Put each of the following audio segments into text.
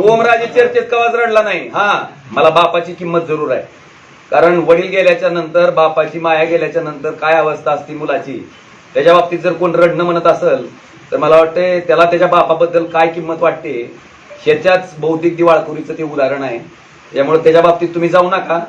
ओमराजे चर्चेत कवाच रडला नाही. हा मला बापाची किंमत जरूर आहे. कारण वडील गेल्याच्यानंतर बापाची माया गेल्याच्यानंतर काय अवस्था असती मुलाची? त्याच्या बाबतीत जर कोण रडणं म्हणत असेल तर मला वाटते त्याला त्याच्या बापाबद्दल काय किंमत वाटते ह्याच्याच बौद्धिक दिवाळखोरीचं ते उदाहरण आहे. त्यामुळे त्याच्या बाबतीत तुम्ही जाऊ नका.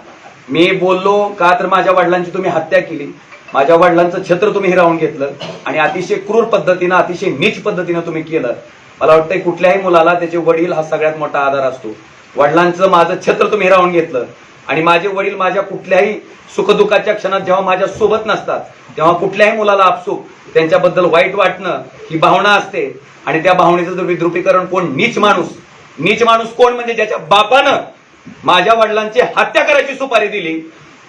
मी बोललो का तर माझ्या वडिलांची तुम्ही हत्या केली. माझ्या वडिलांचं छत्र तुम्ही हिरावून घेतलं. आणि अतिशय क्रूर पद्धतीनं अतिशय नीच पद्धतीनं तुम्ही केलं. मला वाटतंय कुठल्याही मुलाला त्याचे वडील हा सगळ्यात मोठा आधार असतो. वडिलांचं माझं छत्र तुम्ही हिरावून घेतलं. आणि माझे वडील माझ्या कुठल्याही सुखदुःखाच्या क्षणात जेव्हा माझ्या सोबत नसतात तेव्हा कुठल्याही मुलाला आपसूक त्यांच्याबद्दल वाईट वाटणं ही भावना असते. आणि त्या भावनेचं जर विद्रुपीकरण कोण? नीच माणूस. नीच माणूस कोण? म्हणजे ज्याच्या बापानं माझ्या वडिलांची हत्या करायची सुपारी दिली.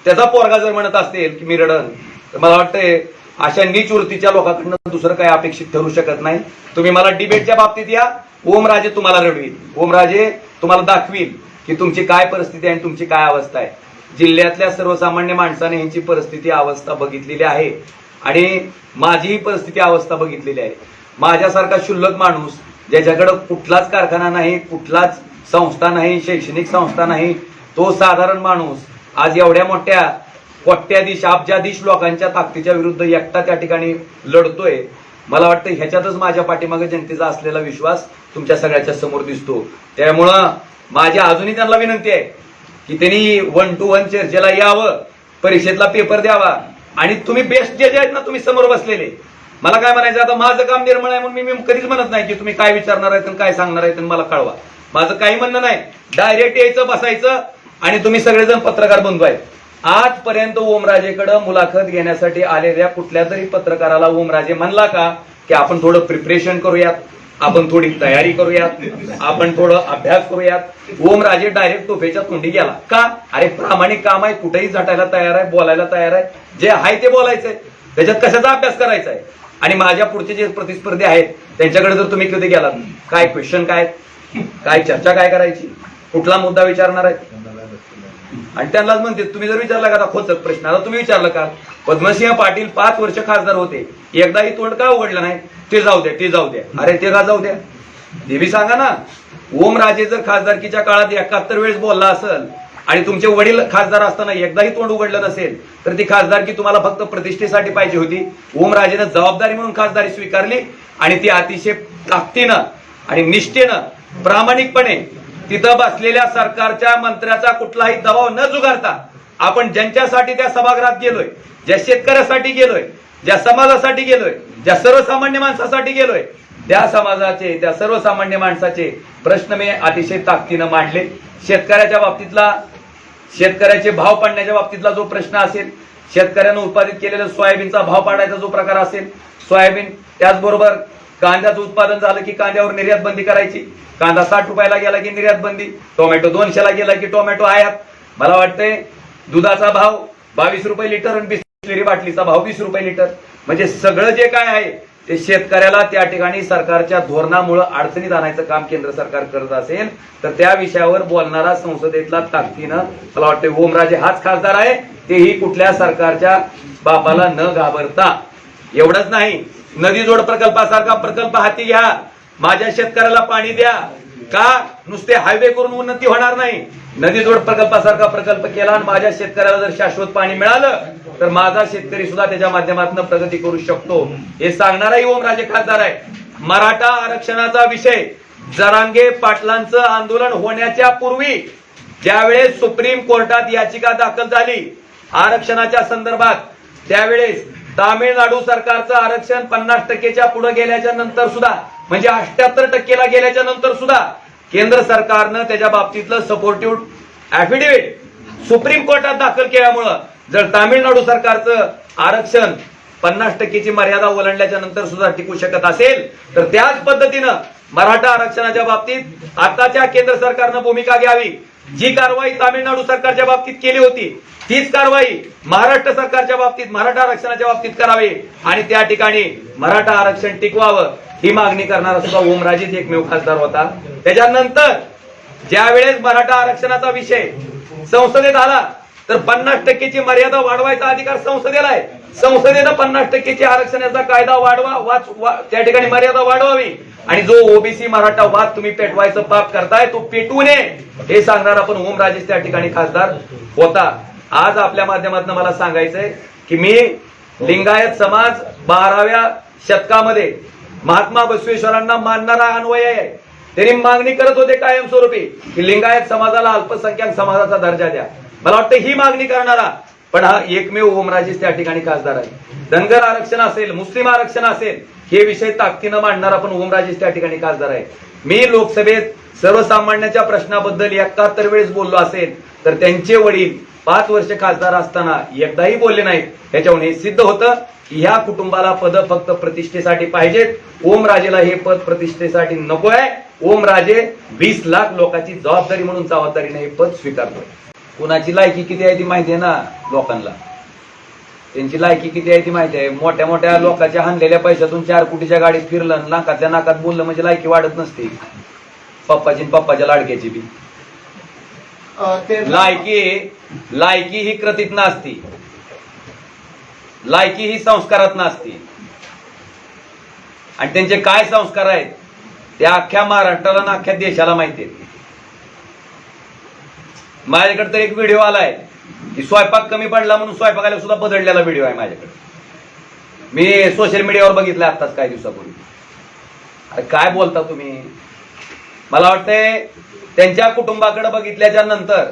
त्याचा पोरगा जर म्हणत असेल की मी रडन तर मला वाटतंय अशा नीच वृत्तीच्या लोकांकडनं दुसरं काही अपेक्षित ठरू शकत नाही. तुम्ही मला डिबेटच्या बाबतीत या. ओमराजे तुम्हाला रडवील. ओमराजे तुम्हाला दाखवील की तुमची काय परिस्थिती आहे आणि तुमची काय अवस्था आहे. जिल्ह्यातल्या सर्वसामान्य माणसाने यांची परिस्थिती अवस्था बघितलेली आहे. आणि माझीही परिस्थिती अवस्था बघितलेली आहे. माझ्यासारखा शुल्लक माणूस ज्याच्याकडं कुठलाच कारखाना नाही कुठलाच संस्था नाही शैक्षणिक संस्था नाही तो साधारण माणूस आज एवढ्या मोठ्या कोट्याधीश अब्जाधीश लोकांच्या ताकदीच्या विरुद्ध एकटा त्या ठिकाणी लढतोय. मला वाटतं ह्याच्यातच माझ्या पाठीमागे जनतेचा असलेला विश्वास तुमच्या सगळ्याच्या समोर दिसतो. त्यामुळं माझी अजूनही त्यांना विनंती आहे की त्यांनी वन टू वन चर्चेला यावं परीक्षेतला पेपर द्यावा आणि तुम्ही बेस्ट जे जे आहेत ना तुम्ही समोर बसलेले. मला काय म्हणायचं आता माझं काम निर्मळ आहे म्हणून मी कधीच म्हणत नाही की तुम्ही काय विचारणार आहेत आणि काय सांगणार आहेत मला कळवा. माझं काही म्हणणं नाही. डायरेक्ट यायचं बसायचं आणि तुम्ही सगळेजण पत्रकार बंधू आहेत. आजपर्यंत ओमराजेकडे मुलाखत घेण्यासाठी आलेल्या कुठल्या तरी पत्रकाराला ओमराजे म्हणला का? की आपण थोडं प्रिपरेशन करूयात आपण थोडी तयारी करूयात आपण थोडं अभ्यास करूयात. ओमराजे डायरेक्ट तोफेच्या तोंडी गेला. का? अरे प्रामाणिक काम आहे कुठेही झटायला तयार आहे बोलायला तयार आहे. जे आहे ते बोलायचंय. त्याच्यात कशाचा अभ्यास करायचा आहे आणि माझ्या पुढचे जे प्रतिस्पर्धी आहेत त्यांच्याकडे जर तुम्ही कधी गेलात? काय क्वेश्चन काय काय चर्चा काय करायची? कुठला मुद्दा विचारणार आहे आणि त्यांनाच म्हणते तुम्ही जर विचारला का खोचक प्रश्न? आता तुम्ही विचारलं का? पद्मसिंह पाटील पाच वर्ष खासदार होते. एकदाही तोंड का उघडलं नाही? ते जाऊ द्या ते जाऊ द्या. अरे ते का जाऊ द्या? देवी सांगा ना ओमराजे जर खासदारकीच्या काळात एकाहत्तर वेळेस बोलला असेल आणि तुमचे वडील खासदार असताना एकदाही तोंड उघडलं नसेल तर ती खासदारकी तुम्हाला फक्त प्रतिष्ठेसाठी पाहिजे होती. ओमराजेनं जबाबदारी म्हणून खासदारी स्वीकारली आणि ती अतिशय ताकदीनं आणि निष्ठेनं प्रामाणिकपणे तिथं बसलेल्या सरकारच्या मंत्र्याचा कुठलाही दबाव न जुगारता आपण ज्यांच्यासाठी त्या सभागृहात गेलोय ज्या शेतकऱ्यासाठी गेलोय ज्या समाजासाठी गेलोय ज्या सर्वसामान्य माणसासाठी गेलोय त्या समाजाचे त्या सर्वसामान्य माणसाचे प्रश्न मी अतिशय ताकदीनं मांडले. शेतकऱ्याच्या बाबतीतला शेतकऱ्याचे भाव पाडण्याच्या बाबतीतला जो प्रश्न असेल शेतकऱ्यानं उत्पादित केलेला सोयाबीनचा भाव पाडायचा जो प्रकार असेल सोयाबीन त्याचबरोबर कांद्याचं उत्पादन झालं की कांद्यावर निर्यात बंदी करायची. कांदा साठ रुपयाला गेला की निर्यात बंदी. टोमॅटो दोनशेला गेला की टोमॅटो आयात. मला वाटतंय दुधाचा भाव बावीस रुपये लिटर आणि बिस्लेरी बाटलीचा भाव वीस रुपये लिटर. म्हणजे सगळं जे काय आहे ते शेतकऱ्याला त्या ठिकाणी सरकारच्या धोरणामुळे अडचणीत आणायचं काम केंद्र सरकार करत असेल तर त्या विषयावर बोलणारा संसदेतला ताकदीनं मला वाटतं ओमराजे हाच खासदार आहे. तेही कुठल्या सरकारच्या बापाला न घाबरता. एवढंच नाही. नदी जोड प्रकल्पासारखा प्रकल्प हाती घ्या. माझ्या शेतकऱ्याला पाणी द्या. का? नुसते हायवे करून उन्नती होणार नाही. नदी जोड प्रकल्पासारखा प्रकल्प केला आणि माझ्या शेतकऱ्याला जर शाश्वत पाणी मिळालं तर माझा शेतकरी सुद्धा त्याच्या माध्यमातून प्रगती करू शकतो. हे सांगणाराही ओमराजे खासदार आहे मराठा आरक्षणाचा विषय. जरांगे पाटलांचं आंदोलन होण्याच्या पूर्वी ज्यावेळेस सुप्रीम कोर्टात याचिका दाखल झाली आरक्षणाच्या संदर्भात त्यावेळेस तामिळनाडू सरकारचं आरक्षण पन्नास टक्केच्या पुढे गेल्याच्यानंतर सुद्धा म्हणजे अठ्याहत्तर टक्केला गेल्याच्यानंतर सुद्धा केंद्र सरकारनं त्याच्या बाबतीतलं सपोर्टिव्ह ऍफिडेव्हिट सुप्रीम कोर्टात दाखल केल्यामुळं जर तामिळनाडू सरकारचं आरक्षण पन्नास टक्केची मर्यादा ओलांडल्याच्या नंतर सुद्धा टिकू शकत असेल तर त्याच पद्धतीनं मराठा आरक्षणाच्या बाबतीत आताच्या केंद्र सरकारनं भूमिका घ्यावी. जी कारवाई तामिळनाडू सरकारच्या बाबतीत केली होती तीच कारवाई महाराष्ट्र सरकारच्या बाबतीत मराठा आरक्षणाच्या बाबतीत करावी. आणि त्या ठिकाणी मराठा आरक्षण टिकवावं ही मागणी करणारा सुद्धा ओमराजेच एकमेव खासदार होता. त्याच्यानंतर ज्यावेळेस मराठा आरक्षणाचा विषय संसदेत आला तर पन्नास टक्केची मर्यादा वाढवायचा अधिकार संसदेला आहे. संसदेनं पन्नास टक्केची आरक्षणाचा कायदा वाढवा वाच वा- त्या ठिकाणी मर्यादा वाढवावी. आणि जो ओबीसी मराठा वाद तुम्ही पेटवायचं पाप करताय तो पेटवू नये. हे सांगणार आपण ओम राजेश त्या ठिकाणी खासदार होता. आज आपल्या माध्यमातून मला सांगायचंय की मी लिंगायत समाज बाराव्या शतकामध्ये महात्मा बसवेश्वरांना मानणारा अन्वय आहे. त्यांनी मागणी करत होते कायमस्वरूपी की लिंगायत समाजाला अल्पसंख्याक समाजाचा दर्जा द्या. मला वाटतं ही मागणी करणारा पण हा एकमेव ओमराजेच त्या ठिकाणी खासदार आहे. धनगर आरक्षण असेल मुस्लिम आरक्षण असेल हे विषय ताकदीनं मांडणारा पण ओमराजेच त्या ठिकाणी खासदार आहे. मी लोकसभेत सर्वसामान्यांच्या प्रश्नाबद्दल एकाहत्तर वेळेस बोललो असेल तर त्यांचे वडील पाच वर्ष खासदार असताना एकदाही बोलले नाहीत. ह्याच्यावरून हे सिद्ध होतं की ह्या कुटुंबाला पद फक्त प्रतिष्ठेसाठी पाहिजेत. ओमराजेला हे पद प्रतिष्ठेसाठी नको आहे ओमराजे वीस लाख लोकांची जबाबदारी म्हणून जबाबदारीने हे पद स्वीकारतोय. कुणाची लायकी किती आहे ती माहिती आहे ना लोकांना? त्यांची लायकी किती आहे ती माहिती आहे? मोठ्या मोठ्या लोकांच्या हाणलेल्या पैशातून चार कोटीच्या गाडीत फिरलं नाकातल्या नाकात बोललं म्हणजे लायकी वाढत नसते. पप्पाची पप्पाच्या लाडक्याची बी. लायकी लायकी ही कृतीत नसती. लायकी ही संस्कारात नसती. आणि त्यांचे काय संस्कार आहेत? ते अख्ख्या महाराष्ट्राला आणि अख्ख्या देशाला माहिती आहेत माझ्याकडे तर एक व्हिडिओ आलाय. की स्वयंपाक कमी पडला म्हणून स्वयंपाकाला सुद्धा बदललेला व्हिडिओ आहे माझ्याकडे. मी सोशल मीडियावर बघितलं आत्ताच काही दिवसापूर्वी. अरे काय बोलता तुम्ही? मला वाटतंय त्यांच्या कुटुंबाकडे बघितल्याच्या नंतर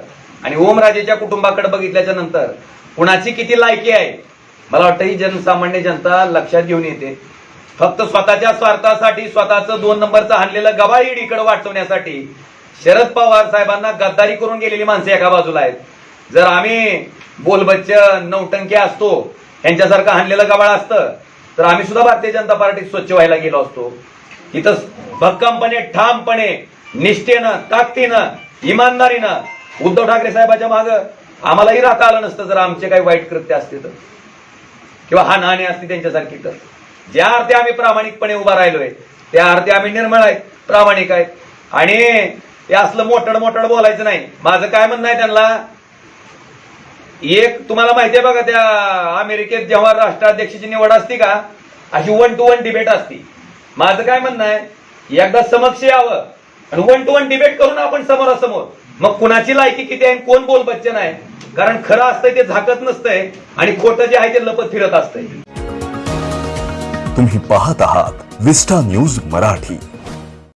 आणि ओमराजेच्या कुटुंबाकडे बघितल्याच्या नंतर कुणाची किती लायकी आहे? मला वाटतं ही जनसामान्य जनता लक्षात घेऊन येते. फक्त स्वतःच्या स्वार्थासाठी स्वतःचं दोन नंबरचं हाणलेलं गबाळ वाटवण्यासाठी शरद पवार साहेबांना गद्दारी करून गेलेली माणसं एका बाजूला आहेत. जर आम्ही बोलबच्चन नौटंकी असतो यांच्यासारखं हाणलेलं गबाळ असतं तर आम्ही सुद्धा भारतीय जनता पार्टीत स्वच्छ व्हायला गेलो असतो. इथं भक्कमपणे ठामपणे निष्ठेनं ताकदीनं इमानदारीनं उद्धव ठाकरे साहेबाच्या मागं आम्हालाही राहता आलं नसतं जर आमचे काही वाईट कृत्य असते तर. किंवा हानहानी असते त्यांच्यासारखी तर. ज्या अर्थी आम्ही प्रामाणिकपणे उभा राहिलोय त्या अर्थी आम्ही निर्मळ आहेत प्रामाणिक आहेत. आणि हे असलं मोठड मोठड बोलायचं नाही. माझं काय म्हणणं आहे त्यांना? एक तुम्हाला माहिती आहे बघा त्या अमेरिकेत जेव्हा राष्ट्राध्यक्षाची निवड असती का अशी वन टू वन डिबेट असती. माझं काय म्हणणं आहे एकदा समक्ष यावं आणि वन टू वन डिबेट करून आपण समोरासमोर. मग कुणाची लायकी किती आहे कोण बोल बच्चन आहे? कारण खरं असतंय ते झाकत नसतंय आणि खोटं जे आहे ते लपत फिरत असतंय. तुम्ही पाहत आहात विस्टा न्यूज मराठी.